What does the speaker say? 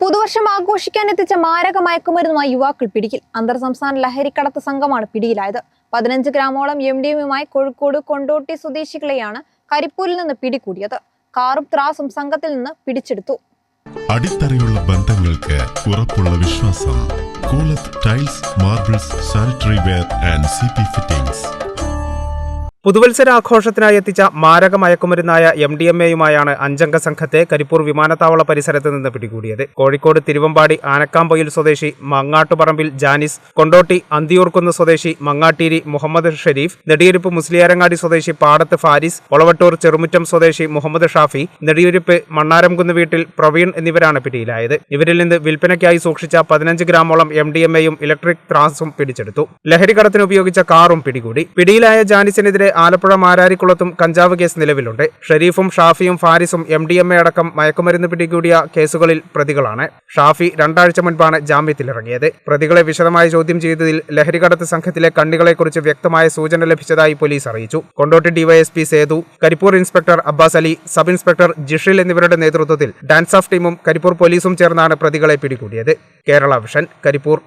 പുതുവർഷം ആഘോഷിക്കാൻ എത്തിച്ച മാരക മയക്കുമരുന്നുമായി യുവാക്കൾ പിടിയിൽ. അന്തർ സംസ്ഥാന ലഹരിക്കടത്ത് സംഘമാണ് പിടിയിലായത്. പതിനഞ്ച് ഗ്രാമോളം എം ഡി എമ്മുമായി കോഴിക്കോട് കൊണ്ടോട്ടി സ്വദേശികളെയാണ് കരിപ്പൂരിൽ നിന്ന് പിടികൂടിയത്. കാറും ത്രാസും സംഘത്തിൽ നിന്ന് പിടിച്ചെടുത്തു. അടിത്തറയുള്ള ബന്ധങ്ങൾക്ക് ഉറപ്പുള്ള വിശ്വാസം. Tiles marbles sanitary ware and C fittings. പുതുവത്സരാഘോഷത്തിനായി എത്തിച്ച മാരക മയക്കുമരുന്നായ എം ഡി എം എയുമായാണ് അഞ്ചംഗ സംഘത്തെ കരിപ്പൂർ വിമാനത്താവള പരിസരത്ത് നിന്ന് പിടികൂടിയത്. കോഴിക്കോട് തിരുവമ്പാടി ആനക്കാമ്പൊയിൽ സ്വദേശി മങ്ങാട്ടുപറമ്പിൽ ജാനിസ് കൊണ്ടോട്ടി അന്തിയൂർക്കുന്ന് സ്വദേശി മങ്ങാട്ടീരി മുഹമ്മദ് ഷെരീഫ് നെടിയിരുപ്പ് മുസ്ലിയാരങ്ങാടി സ്വദേശി പാടത്ത് ഫാരിസ് ഒളവട്ടൂർ ചെറുമുറ്റം സ്വദേശി മുഹമ്മദ് ഷാഫി നെടിയിരുപ്പ് മണ്ണാരംകുന്ന് വീട്ടിൽ പ്രവീൺ എന്നിവരാണ് പിടിയിലായത്. ഇവരിൽ നിന്ന് വിൽപ്പനയ്ക്കായി സൂക്ഷിച്ച പതിനഞ്ച് ഗ്രാമോളം എം ഡി എം എയും ഇലക്ട്രിക് ത്രാസും പിടിച്ചെടുത്തു. ലഹരി കടത്തിന് ഉപയോഗിച്ച കാറും പിടികൂടി. പിടിയിലായ ജാനിസിനെതിരെ ആലപ്പുഴ മാരാരിക്കുളത്തും കഞ്ചാവ് കേസ് നിലവിലുണ്ട്. ഷെരീഫും ഷാഫിയും ഫാരിസും എം ഡി എം എ അടക്കം മയക്കുമരുന്ന് പിടികൂടിയ കേസുകളിൽ പ്രതികളാണ്. ഷാഫി രണ്ടാഴ്ച മുൻപാണ് ജാമ്യത്തിലിറങ്ങിയത്. പ്രതികളെ വിശദമായി ചോദ്യം ചെയ്തതിൽ ലഹരികടത്ത് സംഘത്തിലെ കണ്ണികളെക്കുറിച്ച് വ്യക്തമായ സൂചന ലഭിച്ചതായി പോലീസ് അറിയിച്ചു. Kondotty DYSP Sethu Karipur inspector Abbas Ali sub inspector Jishil എന്നിവരുടെ നേതൃത്വത്തിൽ ഡാൻസ് ഓഫ് ടീമും കരിപ്പൂർ പോലീസും ചേർന്നാണ് പ്രതികളെ പിടികൂടിയത്. കേരള വിഷൻ കരിപ്പൂർ.